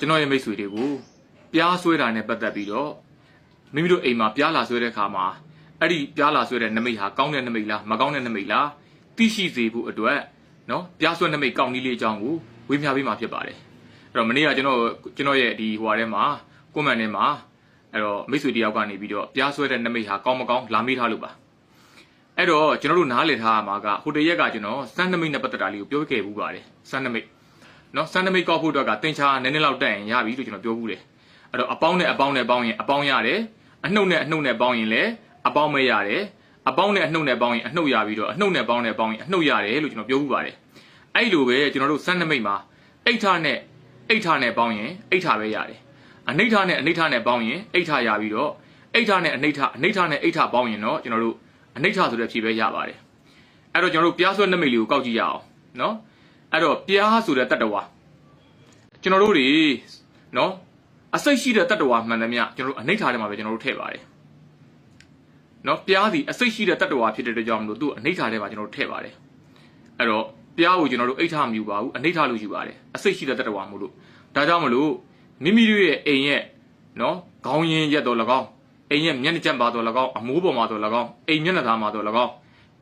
ကျွန်တော်ရဲ့မိတ်ဆွေတွေကိုပြားဆွဲတာနဲ့ပတ်သက်ပြီးတော့မိမိတို့အိမ်မှာပြားလာဆွဲတဲ့အခါမှာအဲ့ဒီပြားလာဆွဲတဲ့နမိတ်ဟာကောင်းတဲ့နမိတ်လားမကောင်းတဲ့နမိတ်လားသိရှိစေဖို့အတွက်နော်ပြားဆွဲနမိတ်ကောင်းနည်းလေးအကြောင်းကိုဝေမျှပေးမှာဖြစ်ပါတယ်အဲ့တော့မနေ့ကကျွန်တော်ကျွန်တော်ရဲ့ဒီဟိုဟာထဲမှာကွန်မန့်ထဲမှာအဲ့တော့မိတ်ဆွေတယောက်ကနေပြီးတော့ပြားဆွဲတဲ့နမိတ်ဟာကောင်းမကောင်းလာမေးထားလို့ပါအဲ့တော့ကျွန်တော်တို့နားလည်ထားရမှာကဟိုတရက်ကကျွန်တော်စမ်းနမိတ်နဲ့ပတ်သက်တာလေးကိုပြောခဲ့ဘူးပါတယ်စမ်းနမိတ် နော်စန္ဒမိတ်ကောက်ဖို့အတွက်ကတင်ချာနည်းနည်းလောက်တက်ရင်ရပြီလို့ကျွန်တော်ပြောဘူးတယ်အဲ့တော့အပေါင်းနဲ့အပေါင်းနဲ့ပေါင်းရင်အပေါင်းရတယ်အနှုတ်နဲ့အနှုတ်နဲ့ပေါင်းရင်လည်းအပေါင်းမဲရတယ်အပေါင်းနဲ့အနှုတ်နဲ့ပေါင်းရင်အနှုတ်ရပြီးတော့အနှုတ်နဲ့ပေါင်းနဲ့ပေါင်းရင်အနှုတ်ရတယ်လို့ကျွန်တော်ပြောဘူးပါတယ်အဲ့လိုပဲကျွန်တော်တို့စန္ဒမိတ်မှာအိဋ္ဌနဲ့အိဋ္ဌနဲ့ပေါင်းရင်အိဋ္ဌပဲရတယ်အနိဋ္ဌနဲ့အနိဋ္ဌနဲ့ပေါင်းရင်အိဋ္ဌရပြီးတော့အိဋ္ဌနဲ့အနိဋ္ဌအနိဋ္ဌနဲ့အိဋ္ဌပေါင်းရင်တော့ကျွန်တော်တို့အနိဋ္ဌဆိုတဲ့အဖြေပဲရပါတယ်အဲ့တော့ကျွန်တော်တို့ပြားဆွဲနမိတ်လေးကိုကောက်ကြည့်ရအောင်နော် အဲ့တော့ပြားဆိုတဲ့တတ္တဝါကျွန်တော်တို့တွေနော်အစိတ်ရှိတဲ့တတ္တဝါမှန်သမျှကျွန်တော်တို့အနိဋ္ဌာထဲမှာပဲကျွန်တော်တို့ထည့်ပါတယ်နော်ပြားစီအစိတ်ရှိတဲ့တတ္တဝါဖြစ်တဲ့အတွက်ကြောင့်မလို့သူ့အနိဋ္ဌာထဲမှာကျွန်တော်တို့ထည့်ပါတယ်အဲ့တော့ပြားကိုကျွန်တော်တို့အိဋ္ဌာမယူပါဘူးအနိဋ္ဌာလို့ယူပါတယ်အစိတ်ရှိတဲ့တတ္တဝါမို့လို့ဒါကြောင့်မလို့မိမိတို့ရဲ့အိမ်ရဲ့နော်ခေါင်းရင်းရက်တော်၎င်းအိမ်ရဲ့မျက်နှာကျက်ပါတော်၎င်းအမိုးပေါ်မှာတော်၎င်းအိမ်မျက်နှာသားမှာတော်၎င်း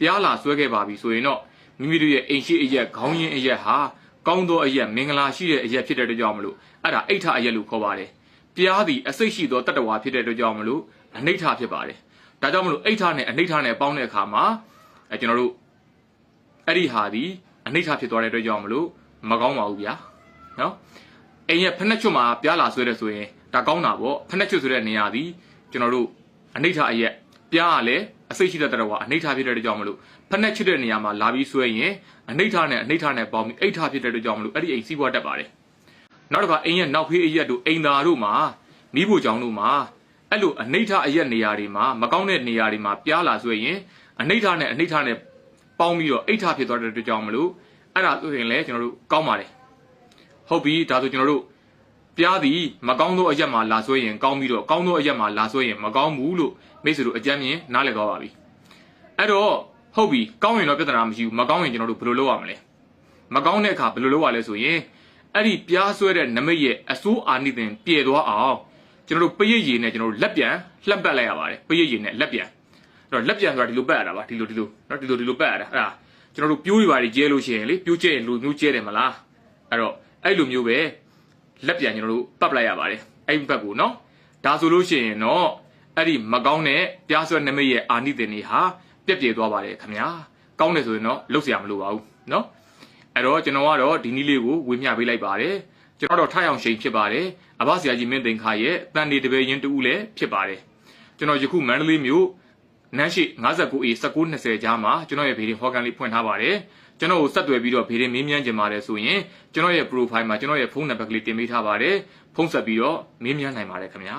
ပြားလာဆွဲခဲ့ပါပြီဆိုရင်တော့ မိမိတို့ရဲ့အိမ်ရှိအရက်ခေါင်းရင်းအရက်ဟာကောင်းသောအရက်မင်္ဂလာရှိတဲ့အရက်ဖြစ်တဲ့အတွက်ကြောင့်မလို့အဲ့ဒါအိဋ္ဌအရက်လို့ခေါ်ပါတယ်ပြားသည်အစိတ်ရှိသောတတ္တဝါဖြစ်တဲ့အတွက်ကြောင့်မလို့အနိဋ္ဌဖြစ်ပါတယ်ဒါကြောင့်မလို့အိဋ္ဌနဲ့အနိဋ္ဌနဲ့ပေါင်းတဲ့အခါမှာအဲကျွန်တော်တို့အဲ့ဒီဟာဒီအနိဋ္ဌဖြစ်သွားတဲ့အတွက်ကြောင့်မလို့မကောင်းပါဘူးဗျာနော်အိမ်ရဲ့ဖက်နှက်ချွတ်မှာပြားလာဆွဲတဲ့ဆိုရင်ဒါကောင်းတာပေါ့ဖက်နှက်ချွတ်ဆိုတဲ့နေရာသည်ကျွန်တော်တို့အနိဋ္ဌအရက် ပြားကလည်းအစိတ်ရှိတဲ့တတ္တဝါအနိဋ္ဌဖြစ်တဲ့အတွက်ကြောင့်မလို့ဖက်နှက်ချွတ်တဲ့နေရာမှာလာပြီးဆွဲရင်အနိဋ္ဌနဲ့အနိဋ္ဌနဲ့ပေါင်းပြီးအိဋ္ဌဖြစ်တဲ့အတွက်ကြောင့်မလို့အဲ့ဒီအိမ်စီးပွားတက်ပါတယ်နောက်တစ်ခါအိမ်ရဲ့နောက်ဖေးအရက်တို့အိမ်သားတို့မှာမိဖို့ကြောင့်တို့မှာအဲ့လိုအနိဋ္ဌအရက်နေရာတွေမှာမကောင်းတဲ့နေရာတွေမှာပြားလာဆွဲရင်အနိဋ္ဌနဲ့အနိဋ္ဌနဲ့ပေါင်းပြီးတော့အိဋ္ဌဖြစ်သွားတဲ့အတွက်ကြောင့်မလို့အဲ့ဒါဆိုရင်လည်းကျွန်တော်တို့ကောင်းပါတယ်ဟုတ်ပြီဒါဆိုကျွန်တော်တို့ ပြားသည်မကောင်းသောအရက်မှာလာဆွဲရင်ကောင်းပြီးတော့ကောင်းသောအရက်မှာလာဆွဲရင်မကောင်းဘူးလို့မိတ်ဆွေတို့အကြမ်းမြင်နားလည်သွားပါပြီအဲ့တော့ဟုတ်ပြီကောင်းရင်တော့ပြဿနာမရှိဘူးမကောင်းရင်ကျွန်တော်တို့ဘယ်လိုလုပ်ရမလဲမကောင်းတဲ့အခါဘယ်လိုလုပ်ရလဲဆိုရင်အဲ့ဒီပြားဆွဲတဲ့နမိတ်ရဲ့အစိုးအာနိသင်ပြေသွားအောင်ကျွန်တော်တို့ပရိတ်ရည်နဲ့ကျွန်တော်တို့လက်ပြန်လှက်ပတ်လိုက်ရပါတယ်ပရိတ်ရည်နဲ့လက်ပြန်အဲ့တော့လက်ပြန်ဆိုတာဒီလိုပတ်ရတာပါဒီလိုဒီလိုနော်ဒီလိုဒီလိုပတ်ရတာအဲ့ဒါကျွန်တော်တို့ပြိုးတွေပါတွေကျဲလို့ရှိရင်လေပြိုးကျဲရင်လူမျိုးကျဲတယ်မလားအဲ့တော့အဲ့လိုမျိုးပဲ လက်ပြန်ကျွန်တော်တို့ပတ်ပလိုက်ရပါတယ်အဲ့ဒီဘက်ကိုနော်ဒါဆိုလို့ရှိရင်တော့အဲ့ဒီမကောင်းတဲ့ပြားဆွဲနမိတ်ရဲ့အာနိသင်တွေဟာပြက်ပြဲသွားပါတယ်ခင်ဗျာကောင်းတယ်ဆိုရင်တော့လှုပ်เสียမလို့ပါဘူးနော်အဲ့တော့ကျွန်တော်ကတော့ဒီနည်းလေးကိုဝေမျှပေးလိုက်ပါတယ်ကျွန်တော်တော့ထားအောင်ရှိန်ဖြစ်ပါတယ်အဘဆရာကြီးမင်းသိန်ခါရဲ့တန်နေတပည့်ရင်တူလည်းဖြစ်ပါတယ်ကျွန်တော်ယခုမန္တလေးမြို့ နန်းရှိ 59A 1920ကြားမှာကျွန်တော်ရဲ့ဗီဒီယိုဟောကန်လေးဖွင့်ထားပါတယ်ကျွန်တော်ကိုဆက်သွယ်ပြီးတော့ဗီဒီယိုမေးမြန်းကြပါတယ်ဆိုရင်ကျွန်တော်ရဲ့ profile မှာကျွန်တော်ရဲ့ဖုန်းနံပါတ်ကလေးတင်ပေးထားပါတယ်ဖုန်းဆက်ပြီးတော့မေးမြန်းနိုင်ပါတယ်ခင်ဗျာ